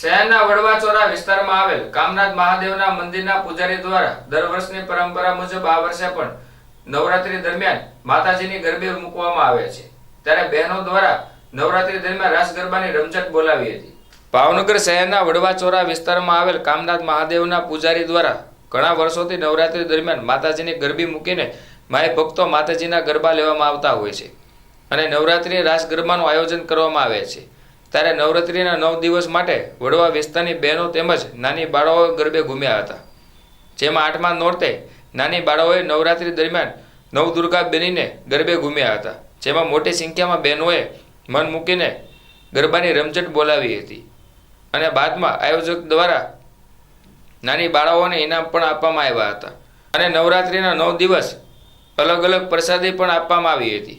શહેરના વડવાચોરા વિસ્તારમાં આવેલ કામનાથ મહાદેવના મંદિરના પૂજારી દ્વારા દર વર્ષની પરંપરા મુજબ આ વર્ષે પણ નવરાત્રી દરમિયાન માતાજીની ગરબે મૂકવામાં આવે છે. ત્યારે બહેનો દ્વારા નવરાત્રી દરમિયાન રાસ ગરબાની રમઝટ બોલાવી હતી. ભાવનગર શહેરના વડવાચોરા વિસ્તારમાં આવેલ કામનાથ મહાદેવના પૂજારી દ્વારા ઘણા વર્ષોથી નવરાત્રી દરમિયાન માતાજીની ગરબી મૂકીને માય ભક્તો માતાજીના ગરબા લેવામાં આવતા હોય છે. અને નવરાત્રી રાસ ગરબાનું આયોજન કરવામાં આવે છે. ત્યારે નવરાત્રિના નવ દિવસ માટે વડવા વિસ્તારની બહેનો તેમજ નાની બાળાઓ ગરબે ઘૂમ્યા હતા. જેમાં આઠમા નોરતે નાની બાળાઓએ નવરાત્રિ દરમિયાન નવદુર્ગા બનીને ગરબે ઘૂમ્યા હતા. જેમાં મોટી સંખ્યામાં બહેનોએ મન મૂકીને ગરબાની રમઝટ બોલાવી હતી. અને બાદમાં આયોજક દ્વારા નાની બાળાઓને ઇનામ પણ આપવામાં આવ્યા હતા. અને નવરાત્રિના નવ દિવસ અલગ અલગ પ્રસાદી પણ આપવામાં આવી હતી.